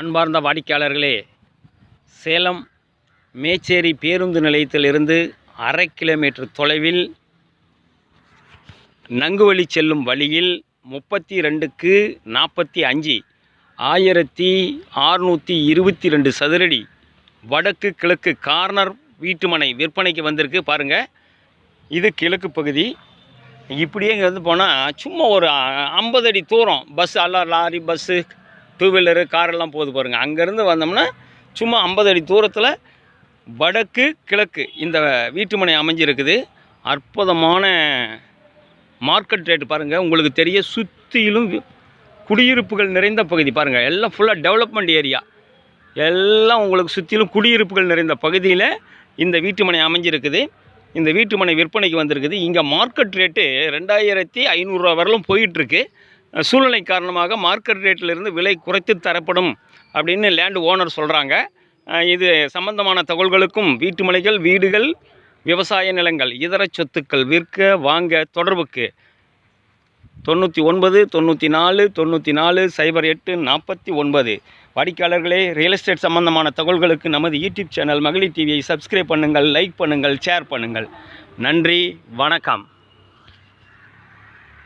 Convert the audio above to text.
அன்பார்ந்த வாடிக்கையாளர்களே சேலம் மேச்சேரி பேருந்து நிலையத்திலிருந்து அரை கிலோமீட்டர் தொலைவில் நங்குவழி செல்லும் வழியில் முப்பத்தி ரெண்டுக்கு நாற்பத்தி அஞ்சு ஆயிரத்தி ஆறுநூற்றி இருபத்தி ரெண்டு சதுரடி வடக்கு கிழக்கு கார்னர் வீட்டுமனை விற்பனைக்கு வந்திருக்கு. பாருங்கள் இது கிழக்கு பகுதி. இப்படியே இங்கே வந்து போனால் சும்மா ஒரு ஐம்பது அடி தூரம். பஸ் அல்ல லாரி பஸ்ஸு டூ வீலரு காரெல்லாம் போகுது பாருங்கள் அங்கேருந்து வந்தோம்னா சும்மா ஐம்பது அடி தூரத்தில் வடக்கு கிழக்கு இந்த வீட்டுமனை அமைஞ்சிருக்குது. அற்புதமான மார்க்கெட் ரேட் பாருங்கள் உங்களுக்கு தெரிய சுற்றிலும் குடியிருப்புகள் நிறைந்த பகுதி பாருங்கள் எல்லாம் ஃபுல்லாக டெவலப்மெண்ட் ஏரியா எல்லாம் உங்களுக்கு சுற்றிலும் குடியிருப்புகள் நிறைந்த பகுதியில் இந்த வீட்டுமனை அமைஞ்சிருக்குது. இந்த வீட்டுமனை விற்பனைக்கு வந்திருக்குது. இங்கே மார்க்கெட் ரேட்டு ரெண்டாயிரத்தி ஐநூறுரூவா வரலும் போயிட்டுருக்கு சூழ்நிலை காரணமாக மார்க்கெட் ரேட்டிலிருந்து விலை குறைத்து தரப்படும் அப்படின்னு லேண்ட் ஓனர் சொல்கிறாங்க இது சம்பந்தமான தகவல்களுக்கும் வீட்டு மலைகள் வீடுகள் விவசாய நிலங்கள் இதர சொத்துக்கள் விற்க வாங்க தொடர்புக்கு தொண்ணூற்றி ஒன்பது தொண்ணூற்றி நாலு தொண்ணூற்றி நாலு சைபர் எட்டு நாற்பத்தி ஒன்பது. வாடிக்கையாளர்களே ரியல் எஸ்டேட் சம்பந்தமான தகவல்களுக்கு நமது யூடியூப் சேனல் மகளிர் டிவியை சப்ஸ்கிரைப் பண்ணுங்கள் லைக் பண்ணுங்கள் ஷேர் பண்ணுங்கள். நன்றி வணக்கம்.